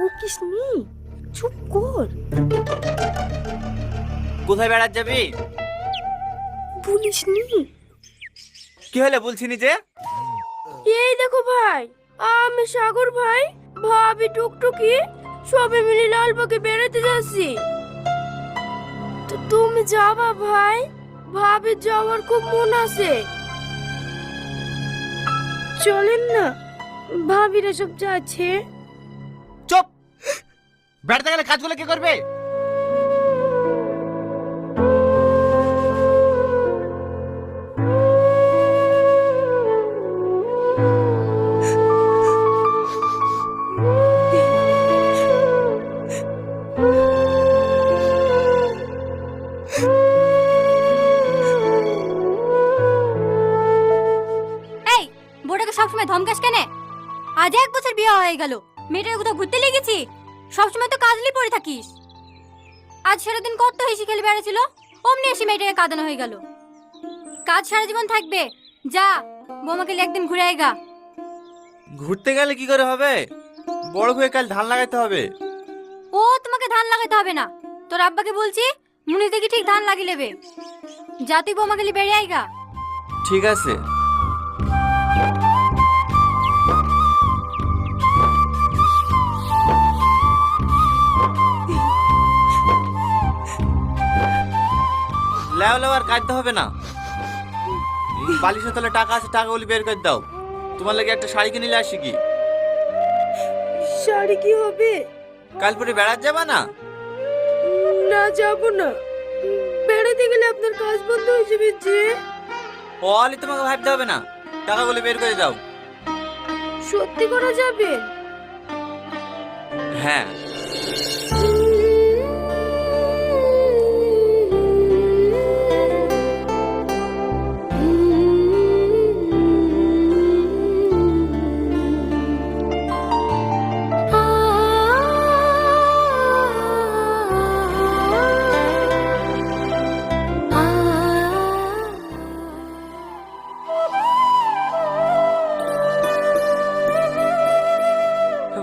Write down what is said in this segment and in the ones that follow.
বকিস নি। চুপ কর। কোথায় বেড়াত যাবি? বলিস নি। কি হলে বলছিনি যে? এই দেখো ভাই আমি সাগর ভাই ভাবি টুকটুকি সবে মিলে লালবাগে বেড়াতে যাচ্ছি। তো তুমি যাবা ভাই ভাবি যাওয়ার খুব মন আছে। চলেন না ভাবিরা সব যাচ্ছে। বেড়াতে গেলে কাজগুলো কে করবে? এই সবসময় ধমকাস কেনে? আজ এক বছর বিয়ে হয়ে গেল। মেয়েটাকে কোথাও ঘুরতে লেগেছি সবসময় তো কাজলি পড়ে থাকিস। আজ সারাদিন কত হেসে খেলে বেড়াছিল অমনি এসে মেয়েটাকে কাঁদানো হয়ে গেল। কাজ সারা জীবন থাকবে যা বোমাকে একদিন ঘুরে আয়গা ঘুরতে গেলে কি করে হবে? বড় হয়ে কাল ধান লাগাইতে হবে। ও তোমাকে ধান লাগাতে হবে না। তোর আব্বাকে বলছি মুনি দেখি ঠিক ধান লাগিয়ে নেবে। যা তুই বোমাকে বেড়ে আয়গা ঠিক আছে। লেও আর কাটতে হবে না। বালিশের তলে টাকা আছে টাকাগুলি বের করে দাও। তোমার লাগে একটা শাড়ি কিনে নিলে আসি কি? শাড়ি কি হবে? কাল পরে বেড়াত যাবা না? না যাব না। বেড়াতে গেলে আপনার কাজ বন্ধ হয়ে যাবে যে। অলি তোমাকে ভাবতে হবে না। টাকাগুলি বের করে দাও। সত্যি করা যাবে? হ্যাঁ।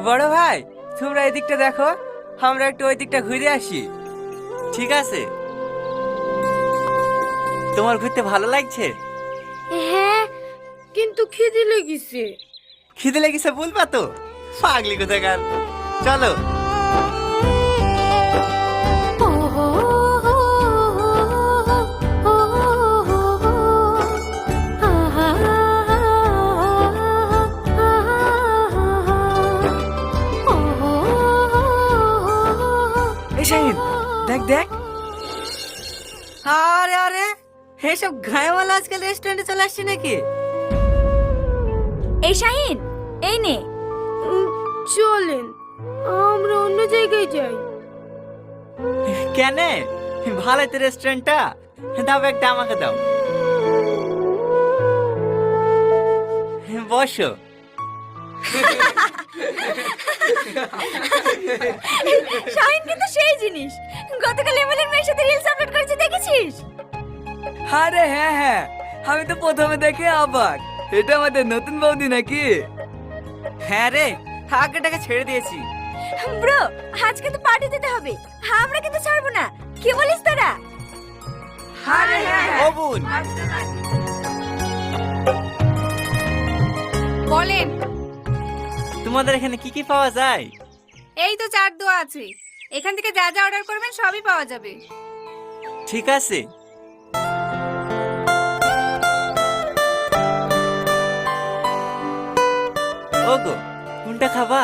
বড় ভাই তোমরা এই দিকটা দেখো আমরা একটু ওই দিকটা ঘুরে আসি। ঠিক আছে? তোমার ঘুরতে ভালো লাগছে? হ্যাঁ কিন্তু খিদে লেগেছে। খিদে লেগেছে বলবা তো? পাগলি কোথাকার। চলো। দেখ দেখ। আরে আরে এসব গায়েওয়ালা আজকাল রেস্টুরেন্টে চলে আসছে নাকি? এই শাহিন এই নে। চলেন আমরা অন্য জায়গায় যাই। কেন? ভালো তো রেস্টুরেন্টটা দাও একটা আমাকে দাও। বসো। শাহিন কিন্তু সেই জিনিস। আরে হ্যাঁ হ্যাঁ। আমি তো প্রথমে দেখে অবাক। এটা আমাদের নতুন বৌদি নাকি? হ্যাঁ রে আগেটাকে ছেড়ে দিয়েছি। ব্রো আজকে তো পার্টি দিতে হবে। আমরা কিন্তু ছাড়বো না। কি বলিস তোরা? আরে হ্যাঁ ও বোন বলেন। তোমাদের এখানে কি কি পাওয়া যায়? এই তো চার দোয়া আছে। এখান থেকে যা যা অর্ডার করবেন সবই পাওয়া যাবে। ঠিক আছে। কোনটা খাবা